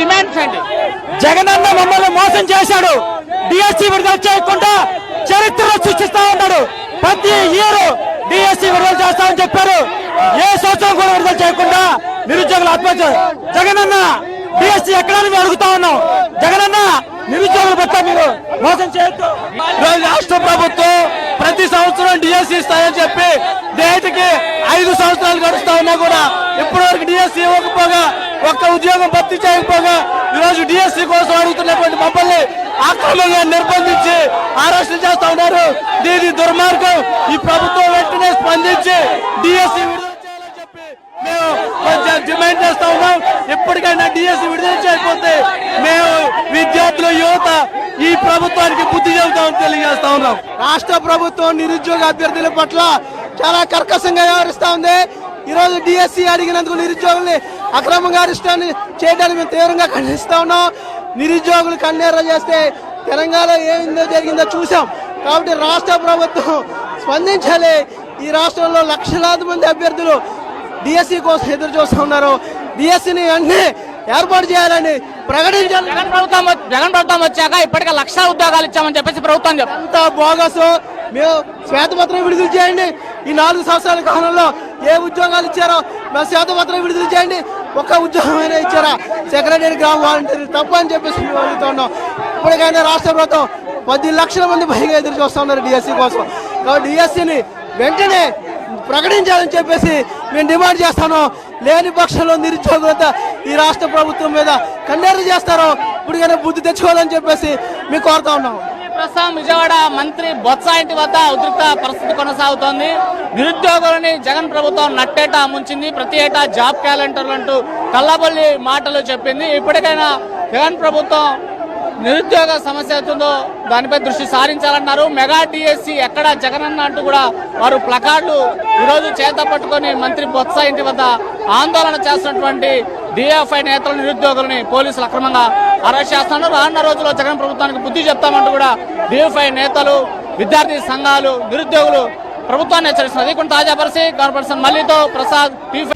Demands అండి జగనన్న మమ్మల్ని మోసం చేశాడు. డిఎస్సి విడుదల చేయకుండా చరిత్ర సృష్టిస్తా ఉన్నాడు. ప్రతి ఇయర్ డిఎస్సి విడుదల చేస్తామని చెప్పారు. ఏ సంవత్సరం కూడా విడుదల చేయకుండా నిరుద్యోగులు ఆత్మహత్య జగనన్న డిఎస్సి ఎక్కడని మేము అడుగుతా ఉన్నాం. జగనన్న నిరుద్యోగుల పట్ల మీరు మోసం చేయొద్దు. రాష్ట్ర ప్రభుత్వం ప్రతి సంవత్సరం డిఎస్సి ఇస్తాయని చెప్పి నేటికి ఐదు సంవత్సరాలు గడుస్తా ఉన్నా కూడా ఇప్పటివరకు డిఎస్సి ఇవ్వకపోగా ఒక్క ఉద్యోగం భర్తీ చేయకపోగా ఈరోజు డిఎస్సి కోసం అడుగుతున్నటువంటి మమ్మల్ని అక్రమంగా నిర్బంధించి అరెస్టు చేస్తా ఉన్నారు. దీని దుర్మార్గం ఈ ప్రభుత్వం వెంటనే స్పందించి డిఎస్సి విడుదల చేయాలని చెప్పి మేము కొంచెం డిమాండ్ చేస్తా ఉన్నాం. ఎప్పటికైనా డిఎస్సి విడుదల చేయకపోతే మేము విద్యార్థుల యువత ఈ ప్రభుత్వానికి బుద్ధి చెబుతామని తెలియజేస్తా ఉన్నాం. రాష్ట్ర ప్రభుత్వం నిరుద్యోగ అభ్యర్థుల పట్ల చాలా కర్కశంగా వ్యవహరిస్తా ఉంది. ఈ రోజు డిఎస్సి అడిగినందుకు నిరుద్యోగుల్ని అక్రమంగా అరెస్టాన్ని చేయడానికి మేము తీవ్రంగా ఖండిస్తా ఉన్నాం. నిరుద్యోగులు కన్నెర్ర చేస్తే తెలంగాణలో ఏమిందో జరిగిందో చూసాం కాబట్టి రాష్ట్ర ప్రభుత్వం స్పందించాలి. ఈ రాష్ట్రంలో లక్షలాది మంది అభ్యర్థులు డిఎస్సి కోసం ఎదురు చూస్తూ ఉన్నారు. డిఎస్సిని వెంటనే ఏర్పాటు చేయాలని ప్రకటించాలి జగన్ ప్రభుత్వం జగన్ ప్రభుత్వం వచ్చాక ఇప్పటికే లక్ష ఉద్యోగాలు ఇచ్చామని చెప్పేసి ప్రభుత్వం అంతా బోగస్. మేము శ్వేతపత్రం విడుదల చేయండి. ఈ నాలుగు సంవత్సరాల కాలంలో ఏ ఉద్యోగాలు ఇచ్చారో మేము శ్వేతపత్రం విడుదల చేయండి. ఒక్క ఉద్యోగమైనా ఇచ్చారా? సెక్రటరీ గ్రామ వాలంటీర్లు తప్ప అని చెప్పేసి మేము అడుగుతున్నాం ఇప్పటికైనా రాష్ట్ర ప్రభుత్వం పది లక్షల మంది పైగా ఎదురు చూస్తున్నారు డిఎస్సి కోసం. కాబట్టి డిఎస్సిని వెంటనే ప్రకటించాలని చెప్పేసి మేము డిమాండ్ చేస్తాను. లేని పక్షంలో నిరుద్యోగులత ఈ రాష్ట్ర ప్రభుత్వం మీద కన్నెర్ర చేస్తారో ఇప్పటికైనా బుద్ధి తెచ్చుకోవాలని చెప్పేసి మేము కోరుతా ఉన్నాము ప్రస్తుతం విజయవాడ మంత్రి బొత్స ఇంటి వద్ద ఉద్రిక్త పరిస్థితి కొనసాగుతోంది. నిరుద్యోగులని జగన్ ప్రభుత్వం నట్టేట ముంచింది. ప్రతి ఏటా జాబ్ క్యాలెండర్లు అంటూ కల్లబొల్లి మాటలు చెప్పింది. ఇప్పటికైనా జగన్ ప్రభుత్వం నిరుద్యోగ సమస్య అవుతుందో దానిపై దృష్టి సారించాలన్నారు. మెగా డిఎస్సి ఎక్కడ జగనన్న అంటూ కూడా వారు ప్లకార్డులు ఈరోజు చేత పట్టుకొని మంత్రి బొత్స ఇంటి వద్ద ఆందోళన చేస్తున్నటువంటి డిఎఫ్ఐ నేతలు నిరుద్యోగులని పోలీసులు అక్రమంగా అరెస్ట్ చేస్తున్నారు. రానున్న రోజుల్లో జగన్ ప్రభుత్వానికి బుద్ధి చెప్తామంటూ కూడా డిఎఫ్ఐ నేతలు విద్యార్థి సంఘాలు నిరుద్యోగులు ప్రభుత్వాన్ని హెచ్చరిస్తున్నారు. ఇది కొన్ని తాజా పరిస్థితి. Corporation మల్లితో Prasad TV